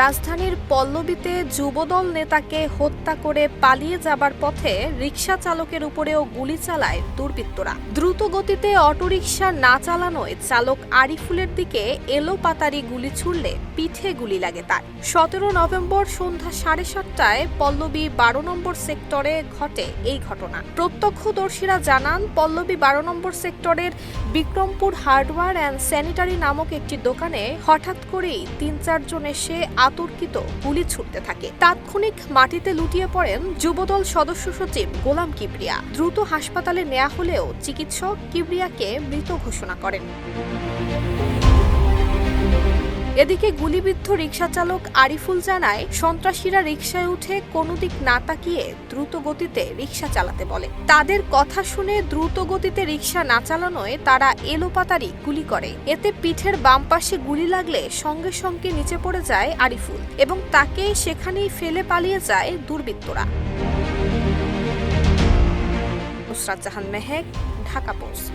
রাজধানীর পল্লবীতে যুবদল নেতাকে হত্যা করে পালিয়ে যাবার পথে রিকশা চালকের উপরেও গুলি চালায় দুর্বৃত্তরা। দ্রুত গতিতে অটোরিকশা না চালানোয় চালক আরিফুলের দিকে এলো পাতারি গুলি ছুড়লে পিঠে গুলি লাগে তার। সতেরো নভেম্বর সন্ধ্যা সাড়ে সাতটায় পল্লবী বারো নম্বর সেক্টরে ঘটে এই ঘটনা। প্রত্যক্ষদর্শীরা জানান, পল্লবী বারো নম্বর সেক্টরের বিক্রমপুর হার্ডওয়্যার অ্যান্ড স্যানিটারি নামক একটি দোকানে হঠাৎ করেই তিন চারজন এসে আতর্কিত, গুলি ছুটতে থাকে। তাৎক্ষণিক মাটিতে লুটিয়ে পড়েন যুবদল সদস্য সচিব গোলাম কিবরিয়া। দ্রুত হাসপাতালে নেওয়া হলেও চিকিৎসক কিবরিয়াকে মৃত ঘোষণা করেন। এদিকে গুলিবিদ্ধ রিকশা চালক আরিফুল জানায়, সন্ত্রাসীরা রিকশায় উঠে কোনো দিক না তাকিয়ে দ্রুত গতিতে রিকশা চালাতে বলে। তাদের কথা শুনে দ্রুত গতিতে রিকশা না চালানোয় তারা এলোপাতারি গুলি করে। এতে পিঠের বাম পাশে গুলি লাগলে সঙ্গে সঙ্গে নিচে পড়ে যায় আরিফুল এবং তাকে সেখানেই ফেলে পালিয়ে যায় দুর্বৃত্তরা। নুসরাত জাহান মেহেক, ঢাকা পোস্ট।